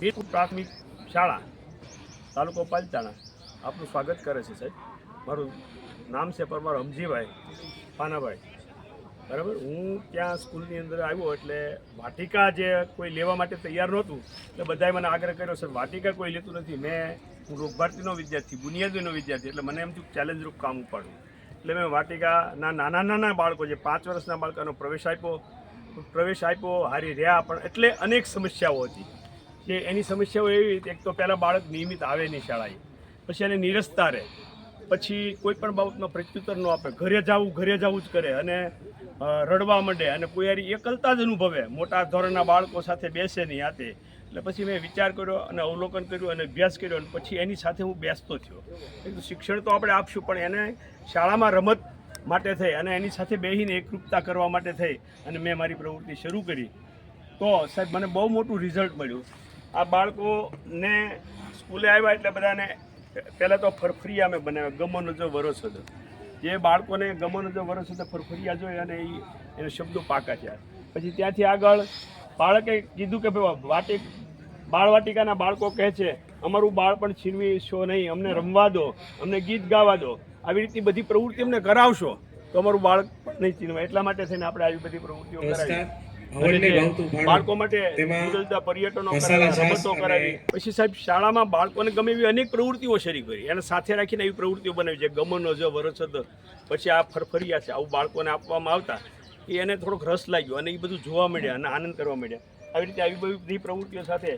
વીરપુર પ્રાથમિક શાળા, તાલુકો પાલતાણા આપનું સ્વાગત કરે છે સાહેબ. મારું નામ છે પરમાર હમજીભાઈ પાનાભાઈ. બરાબર? હું ત્યાં સ્કૂલની અંદર આવ્યો એટલે વાટિકા જે કોઈ લેવા માટે તૈયાર નહોતું, એટલે બધાએ મને આગ્રહ કર્યો, સર, વાટિકા કોઈ લેતું નથી. મેં, હું રોગભારતીનો વિદ્યાર્થી, બુનિયાદીનો વિદ્યાર્થી, એટલે મને એમ થયું ચેલેન્જરૂપ કામ ઉપાડ્યું એટલે મેં વાટિકાના નાના નાના બાળકો, જે પાંચ વર્ષના બાળકોનો પ્રવેશ આપ્યો પ્રવેશ આપ્યો, હારી રહ્યા, પણ એટલે અનેક સમસ્યાઓ હતી. કે એની સમસ્યાઓ એવી રીતે, એક તો પહેલાં બાળક નિયમિત આવે નહીં શાળાએ, પછી એને નિરસતા રહે, પછી કોઈ પણ બાબતનો પ્રત્યુત્તર ન આપે, ઘરે જવું ઘરે જવું જ કરે અને રડવા માંડે અને કોઈ એકલતા જ અનુભવે. મોટા ધોરણના બાળકો સાથે બેસે નહીં આતે. એટલે પછી મેં વિચાર કર્યો અને અવલોકન કર્યું અને અભ્યાસ કર્યો અને પછી એની સાથે હું બેસતો થયો. એટલે શિક્ષણ તો આપણે આપશું, પણ એને શાળામાં રમત માટે થઈ અને એની સાથે બેસીને એકરૂપતા કરવા માટે થઈ અને મેં મારી પ્રવૃત્તિ શરૂ કરી. તો સાહેબ, મને બહુ મોટું રિઝલ્ટ મળ્યું. આ બાળકોને સ્કૂલે આવ્યા એટલે બધાને પહેલાં તો ફરફરિયા અમે બનાવ્યા ગમોનો જો વરસ હતો. જે બાળકોને ગમોનો જો વરસ હતો ફરફરિયા જોઈ અને એ એને શબ્દો પાકા થયા. પછી ત્યાંથી આગળ બાળકે કીધું કે ભાઈ વાટિક બાળવાટિકાના બાળકો કહે છે અમારું બાળપણ છીનવી શો નહીં અમને રમવા દો અમને ગીત ગાવા દો. આવી રીતની બધી પ્રવૃત્તિ અમને કરાવશો તો અમારું બાળક નહીં છીનવાય. એટલા માટે થઈને આપણે આવી બધી પ્રવૃત્તિઓ કરાવી. બાળકો માટે જુદા જુદા પર્યટનો રમતો કરાવી. પછી સાહેબ શાળામાં બાળકોને ગમે એવી અનેક પ્રવૃત્તિઓ શરૂ કરી. એને સાથે રાખીને એવી પ્રવૃત્તિઓ બનાવી છે. ગમનો જ વરસદ પછી આ ફરફરિયા છે. આવું બાળકોને આપવામાં આવતા. એ એને થોડોક રસ લાગ્યો અને એ બધું જોવા મળ્યા અને આનંદ કરવા મળ્યા. આવી રીતે આવી બધી પ્રવૃત્તિઓ સાથે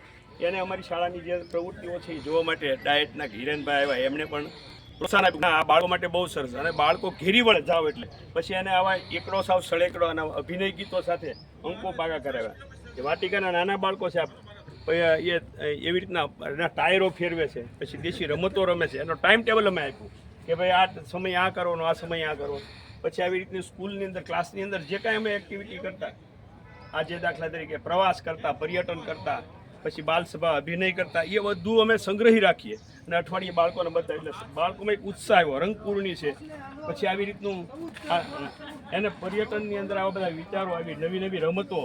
એને અમારી શાળાની જે પ્રવૃત્તિઓ છે એ જોવા માટે ડાયટના હિરેનભાઈ આવ્યા. એમણે પણ પ્રોત્સાહન આપ્યું. આ બાળકો માટે બહુ સરસ. અને બાળકો ઘેરી વળે જાવ એટલે. પછી એને આવા એકડો સાવ સળેકડો અને અભિનય ગીતો સાથે અંકો પાકા કરાવ્યા. એ વાટિકાના નાના બાળકો છે એ એવી રીતના, એના ટાયરો ફેરવે છે. પછી દેશી રમતો રમે છે. એનો ટાઈમ ટેબલ અમે આપ્યું કે ભાઈ આ સમય આ કરવાનો, આ સમય આ કરવાનો. પછી આવી રીતની સ્કૂલની અંદર, ક્લાસની અંદર જે કાંઈ અમે એક્ટિવિટી કરતા, આજે દાખલા તરીકે પ્રવાસ કરતા, પર્યટન કરતા પછી બાલસભા અભિનય કરતા એ બધું અમે સંગ્રહી રાખીએ. અને અઠવાડિયે બાળકોને બતાવી એટલે બાળકોમાં એક ઉત્સાહ આવ્યો. રંગપૂર્ણી છે. પછી આવી રીતનું એને પર્યટનની અંદર આવા બધા વિચારો આવી, નવી નવી રમતો.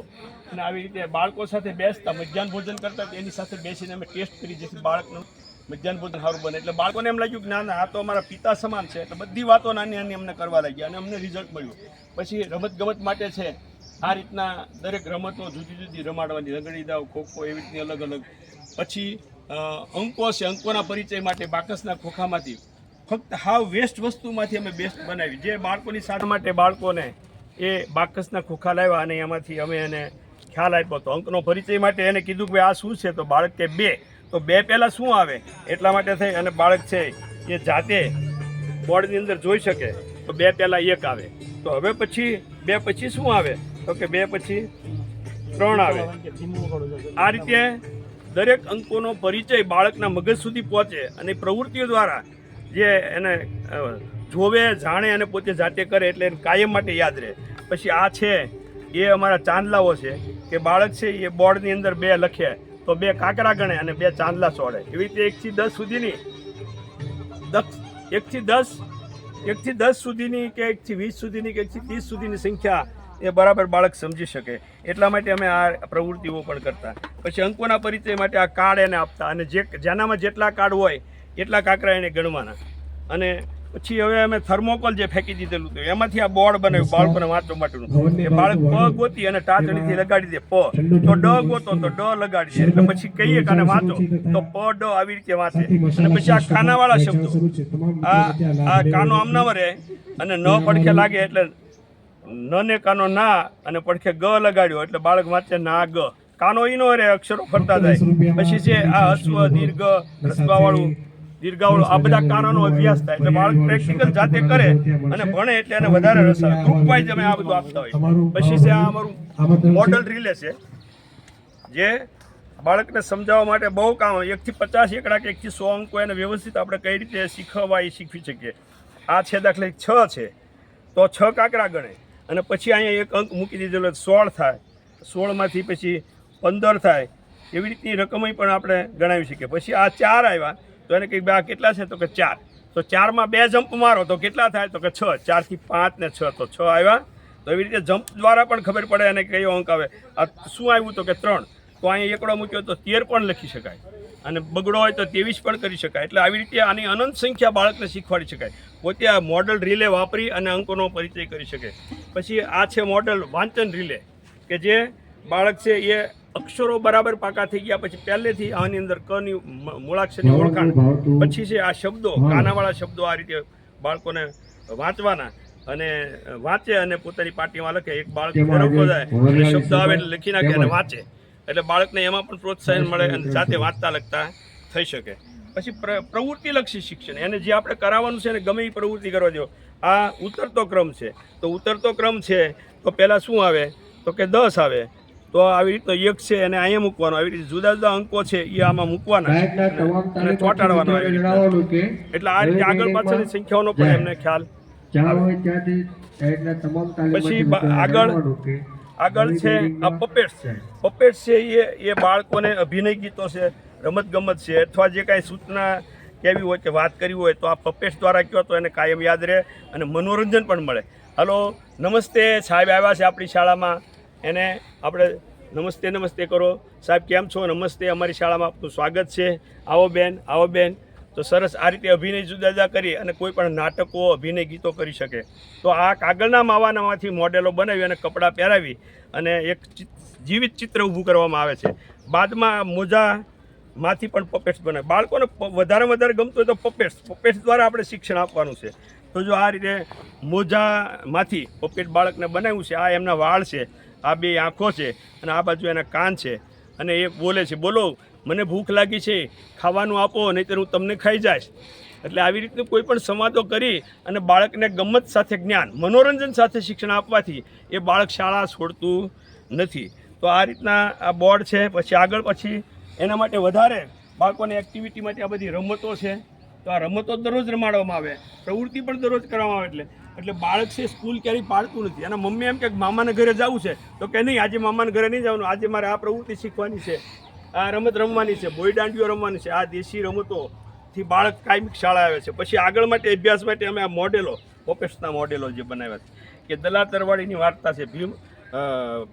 અને આવી રીતે બાળકો સાથે બેસતા, મધ્યાહન ભોજન કરતા એની સાથે બેસીને અમે ટેસ્ટ કરી, જેથી બાળકનું મધ્યાહન ભોજન સારું બને. એટલે બાળકોને એમ લાગ્યું કે ના ના, આ તો અમારા પિતા સમાન છે. એટલે બધી વાતો નાની નાની અમને કરવા લાગ્યા અને અમને રિઝલ્ટ મળ્યું. પછી રમત ગમત માટે છે. આ રીતના દરેક રમતો જુદી જુદી રમાડવાની રગડી દાવ ખોખો એવી રીતની અલગ અલગ. પછી અંકો છે, અંકોના પરિચય માટે બાકસના ખોખામાંથી ફક્ત હાવ વેસ્ટ વસ્તુમાંથી અમે બેસ્ટ બનાવી. જે બાળકોની સાથે માટે બાળકોને એ બાકસના ખોખા લાવ્યા અને એમાંથી અમે એને ખ્યાલ આપ્યો તો અંકનો પરિચય માટે એને કીધું કે આ શું છે? તો બાળક કે બે. તો બે પહેલાં શું આવે? એટલા માટે થઈ અને બાળક છે એ જાતે બોર્ડની અંદર જોઈ શકે. તો બે પહેલાં એક આવે. તો હવે પછી, બે પછી શું આવે? તો કે બે પછી ત્રણ આવે. આ રીતે દરેક અંકોનો પરિચય બાળકના મગજ સુધી પહોંચે અને પ્રવૃત્તિઓ દ્વારા જે એને જોવે, જાણે અને પોતે જાતે કરે એટલે એને કાયમ માટે યાદ રહે. પછી આ છે, એ અમારા ચાંદલાઓ છે, કે બાળક છે એ બોર્ડની અંદર બે લખે, તો બે કાકરા ગણે અને બે ચાંદલા છોડે એવી રીતે એકથી દસ સુધીની, દસ એકથી દસ એકથી દસ સુધીની કે એકથી વીસ સુધીની કે એકથી ત્રીસ સુધીની સંખ્યા એ બરાબર બાળક સમજી શકે. એટલા માટે અમે આ પ્રવૃત્તિઓ પણ કરતા. પછી અંકોના પરિચય માટે આ કાર્ડ એને આપતા. અને જે જેનામાં જેટલા કાર્ડ હોય એટલા કાકરા એને ગણવાના. અને પછી હવે અમે થર્મોકોલ જે ફેંકી દીધેલું હતું એમાંથી આ બોર્ડ બનાવ્યું બાળકોને વાંચવા માટેનું. એ બાળક પ ગોતી અને ટાચણીથી લગાડી દે પ. તો ડ ગોતો તો ડ લગાડી દે. એટલે પછી કહીએ કાને વાંચો. તો પ ડ આવી રીતે વાંચે. અને પછી આ ખાનાવાળા શબ્દો. આ આ કાનો આમના રહે અને ન પડખે લાગે એટલે ન ને કાનો ના અને પડખે ગ લગાડ્યો એટલે બાળક વાંચે ના ગ. કાનો ઈનો રે, અક્ષરો ફરતા જાય. પછી છે આ અશ્વ, દીર્ઘ, રસવાવાળું, દીર્ઘાવાળું, આ બધા કાનોનો અભ્યાસ થાય એટલે બાળક પ્રેક્ટિકલ જાતે કરે અને ભણે એટલે એને વધારે રસ આવે. ગ્રુપ વાઇઝ અમે આ બધું આપતા હોય પછી છે આ અમારું મોડલ રિલે છે, જે બાળકને સમજાવવા માટે બહુ કામ આવે. એકથી પચાસ એકડા કે એકથી સો અંકો એને વ્યવસ્થિત આપણે કઈ રીતે શીખવવા એ શીખવી શકીએ. આ છે દાખલા છ છે. તો છ કાંકરા ગણે. અને પછી અહીંયા એક અંક મૂકી દીધેલો સોળ થાય. સોળમાંથી પછી પંદર થાય. એવી રીતની રકમય પણ આપણે ગણાવી શકીએ. પછી આ ચાર આવ્યા, તો એને કંઈક આ કેટલા છે? તો કે ચાર. તો ચારમાં બે જમ્પ મારો, તો કેટલા થાય? તો કે છ. ચારથી પાંચ ને છ, તો છ આવ્યા. તો એવી રીતે જમ્પ દ્વારા પણ ખબર પડે અને કયો અંક આવે. આ શું આવ્યું? તો કે ત્રણ. તો અહીંયા એકડો મૂક્યો, તો તેર પણ લખી શકાય. અને બગડો હોય તો ત્રેવીસ પણ કરી શકાય. એટલે આવી રીતે આની અનંત સંખ્યા બાળકને શીખવાડી શકાય. પોતે આ મોડલ રિલે વાપરી અને અંકોનો પરિચય કરી શકે. પછી આ છે મોડલ વાંચન રિલે કે જે બાળક છે એ અક્ષરો બરાબર પાકા થઈ ગયા પછી પહેલેથી આની અંદર કની મૂળાક્ષરની ઓળખાણ. પછી છે આ શબ્દો કાનાવાળા શબ્દો આ રીતે બાળકોને વાંચવાના. અને વાંચે અને પોતાની પાટીમાં લખે. એક બાળક જાય શબ્દ આવે એટલે લખી નાખે અને વાંચે. એટલે બાળકને એમાં પણ પ્રોત્સાહન મળે અને જાતે વાંચતા લખતા થઈ શકે. પછી પ્ર- પ્રવૃત્તિલક્ષી શિક્ષણ. એને જે આપણે કરાવવાનું છે ને ગમે એ પ્રવૃત્તિ કરવા દો આ ઉતરતો ક્રમ છે. તો ઉતરતો ક્રમ છે તો પહેલાં શું આવે? તો કે દસ આવે. તો આવી રીતનો એક છે એને અહીંયા મૂકવાનો. આવી રીતે જુદા જુદા અંકો છે એ આમાં મૂકવાના અને ચોંટાડવાનો. એટલે આ રીતે આગળ પાછળની સંખ્યાઓનો પણ એમને ખ્યાલ પછી આગળ- આગળ છે, આ પપેટ્સ છે. પપેટ્સ છે એ એ બાળકોને અભિનય ગીતો છે રમત ગમત છે, અથવા જે કાંઈ સૂચના કેવી હોય કે વાત કરવી હોય તો આ પપેટ્સ દ્વારા કહો તો એને કાયમ યાદ રહે અને મનોરંજન પણ મળે. હલો, નમસ્તે, સાહેબ આવ્યા છે આપણી શાળામાં. એને આપણે નમસ્તે નમસ્તે કરો. સાહેબ, કેમ છો? નમસ્તે, અમારી શાળામાં આપનું સ્વાગત છે. આવો બેન આવો બેન. તો સરસ આ રીતે અભિનય જુદા જુદા કરી અને કોઈ પણ નાટકો, અભિનય ગીતો કરી શકે. તો આ કાગળના માવાનામાંથી મોડેલો બનાવી અને કપડાં પહેરાવી અને એક જીવિત ચિત્ર ઊભું કરવામાં આવે છે. બાદમાં મોજામાંથી પણ પપેટ્સ બનાવે. બાળકોને વધારે વધારે ગમતું હોય તો પપેટ્સ પપેટ્સ દ્વારા આપણે શિક્ષણ આપવાનું છે. તો જો આ રીતે મોજામાંથી પપેટ બાળકને બનાવ્યું છે, આ એમના વાળ છે, આ બે આંખો છે અને આ બાજુ એના કાન છે અને એ બોલે છે, બોલો મને ભૂખ લાગી છે, ખાવાનું આપો નહીંતર હું તમને ખાઈ જઈશ. એટલે આવી રીતનું કોઈ પણ સંવાદો કરી અને બાળકને ગમત સાથે જ્ઞાન, મનોરંજન સાથે શિક્ષણ આપવાથી એ બાળક શાળા છોડતું નથી. તો આ રીતના આ બોર્ડ છે, પછી આગળ પછી એના માટે વધારે બાળકોની એક્ટિવિટી માટે આ બધી રમતો છે. તો આ રમતો દરરોજ રમાડવામાં આવે, પ્રવૃત્તિ પણ દરરોજ કરવામાં આવે એટલે એટલે બાળક છે સ્કૂલ ક્યારેય પાડતું નથી. અને મમ્મી એમ કે, મામાના ઘરે જવું છે. તો કે, નહીં, આજે મામાના ઘરે નહીં જવાનું, આજે મારે આ પ્રવૃત્તિ શીખવાની છે. આ રમત રમવાની છે, બોય દાંડીઓ રમવાની છે, આ દેશી રમતોથી બાળક કાયમિક શાળા આવે છે. પછી આગળ માટે, અભ્યાસ માટે અમે આ મોડેલો ઓપેસના મોડેલો જે બનાવ્યા છે, કે દલા તરવાડીની વાર્તા છે, ભીમ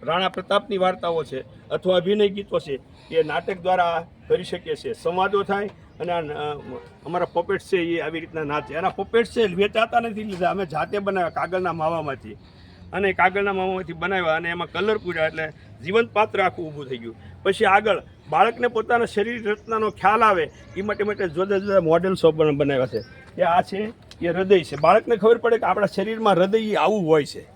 રાણા પ્રતાપની વાર્તાઓ છે, અથવા અભિનય ગીતો છે, એ નાટક દ્વારા કરી શકીએ છીએ. સંવાદો થાય અને અમારા પપેટ્સ છે, એ આવી રીતના નાચે. એના પપેટ્સ છે, વેચાતા નથી લીધા અમે જાતે બનાવ્યા કાગળના માવામાંથી. અને કાગળના માવામાંથી બનાવ્યા અને એમાં કલર પૂર્યા, એટલે જીવંત પાત્ર આખું ઊભું થઈ ગયું. પછી આગળ બાળકને પોતાના શરીર રચનાનો ખ્યાલ આવે એ માટે માટે જુદા જુદા મોડેલ્સો પણ બનાવ્યા છે. કે આ છે, એ હૃદય છે. બાળકને ખબર પડે કે આપણા શરીરમાં હૃદય આવું હોય છે.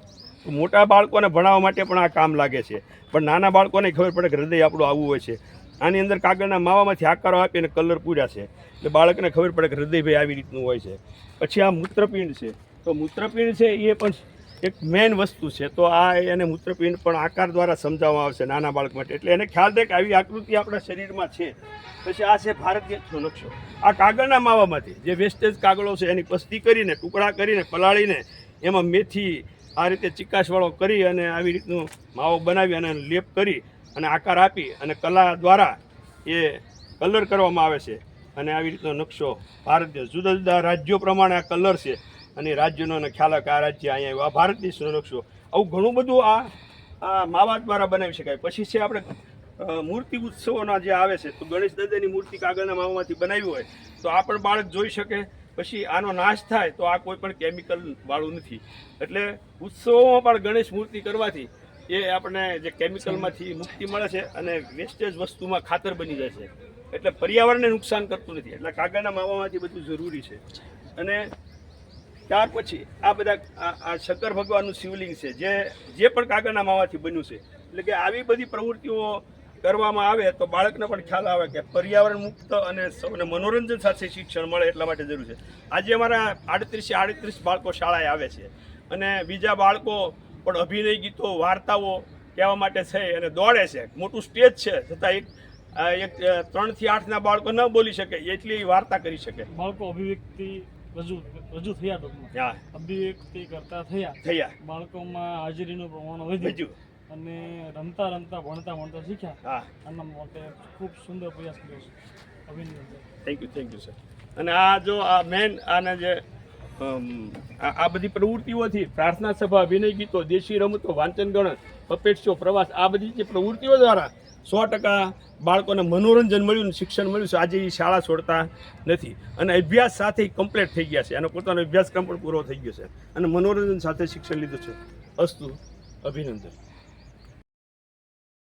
મોટા બાળકોને ભણાવવા માટે પણ આ કામ લાગે છે. પણ નાના બાળકોને ખબર પડે કે હૃદય આપણું આવું હોય છે. આની અંદર કાગળના માવામાંથી આકારો આપીને કલર પૂર્યા છે. એટલે બાળકને ખબર પડે કે હૃદય ભાઈ આવી રીતનું હોય છે. પછી આ મૂત્રપિંડ છે. તો મૂત્રપિંડ છે એ પણ એક મેઇન વસ્તુ છે. તો આ એને મૂત્રપિંડ પણ આકાર દ્વારા સમજાવવામાં આવશે નાના બાળક માટે. એટલે એને ખ્યાલ રહે કે આવી આકૃતિ આપણા શરીરમાં છે. પછી આ છે ભારતીય નકશો. આ કાગળના માવામાંથી જે વેસ્ટેજ કાગળો છે, એની પસ્તી કરીને, ટુકડા કરીને, પલાળીને, એમાં મેથી આ રીતે ચિકાસવાળો કરી અને આવી રીતનું માવો બનાવી અને લેપ કરી અને આકાર આપી અને કલા દ્વારા એ કલર કરવામાં આવે છે. અને આવી રીતનો નકશો ભારતીય જુદા જુદા રાજ્યો પ્રમાણે આ કલર છે. અને રાજ્યનો અને ખ્યાલ આ રાજ્ય અહીંયા આવ્યું. આ ભારત દેશનો નકશો આવું ઘણું બધું આ આ માવા દ્વારા બનાવી શકાય. પછી છે આપણે મૂર્તિ ઉત્સવોના જે આવે છે, તો ગણેશ દાદાની મૂર્તિ કાગળના માવામાંથી બનાવી હોય, તો આ પણ બાળક જોઈ શકે. પછી આનો નાશ થાય, તો આ કોઈ પણ કેમિકલ વાળું નથી. એટલે ઉત્સવોમાં પણ ગણેશ મૂર્તિ કરવાથી એ આપણને જે કેમિકલમાંથી મુક્તિ મળે છે અને વેસ્ટેજ વસ્તુમાં ખાતર બની જાય છે. એટલે પર્યાવરણને નુકસાન કરતું નથી. એટલે કાગળના માવામાંથી બધું જરૂરી છે. અને ત્યાર પછી આ બધા આ- શંકર ભગવાનનું શિવલિંગ છે, જે જે પણ કાગળના માવાથી બન્યું છે. એટલે કે આવી બધી પ્રવૃત્તિઓ કરવામાં આવે તો બાળકને પણ ખ્યાલ આવે કે પર્યાવરણ મુક્ત અને સૌને મનોરંજન સાથે શિક્ષણ મળે એટલા માટે જરૂર છે. આજે અમારા આડત્રીસે આડત્રીસ બાળકો શાળાએ આવે છે અને બીજા બાળકો પણ અભિનય ગીતો, વાર્તાઓ કહેવા માટે છે અને દોડે છે. મોટું સ્ટેજ છે, છતાં એક એક ત્રણથી આઠના બાળકો ન બોલી શકે, એટલી વાર્તા કરી શકે. બાળકો અભિવ્યક્તિ રજૂ રજૂ થયા ટૂંકમાં અભિવ્યક્તિ કરતા થયા. થયા. બાળકોમાં હાજરીનું પ્રમાણ વધ્યું. અને રમતા રમતા ભણતા ભણતા શીખ્યા. આના માટે ખૂબ સુંદર પ્રયાસ કર્યો છે. અભિનંદન. Thank you thank you sir અને આ જો આ મેન આના જે આ આ બધી પ્રવૃત્તિઓથી પ્રાર્થના સભા અભિનય ગીતો દેશી રમતો વાંચન ગણન પપેટ શો પ્રવાસ આ બધી જે પ્રવૃત્તિઓ દ્વારા સો ટકા બાળકોને મનોરંજન મળ્યું શિક્ષણ મળ્યું છે. આજે એ શાળા છોડતા નથી. અને અભ્યાસ સાથે કમ્પ્લીટ થઈ ગયા છે. અને પોતાનો અભ્યાસક્રમ પણ પૂરો થઈ ગયો છે. અને મનોરંજન સાથે શિક્ષણ લીધું છે. અસ્તુ, અભિનંદન.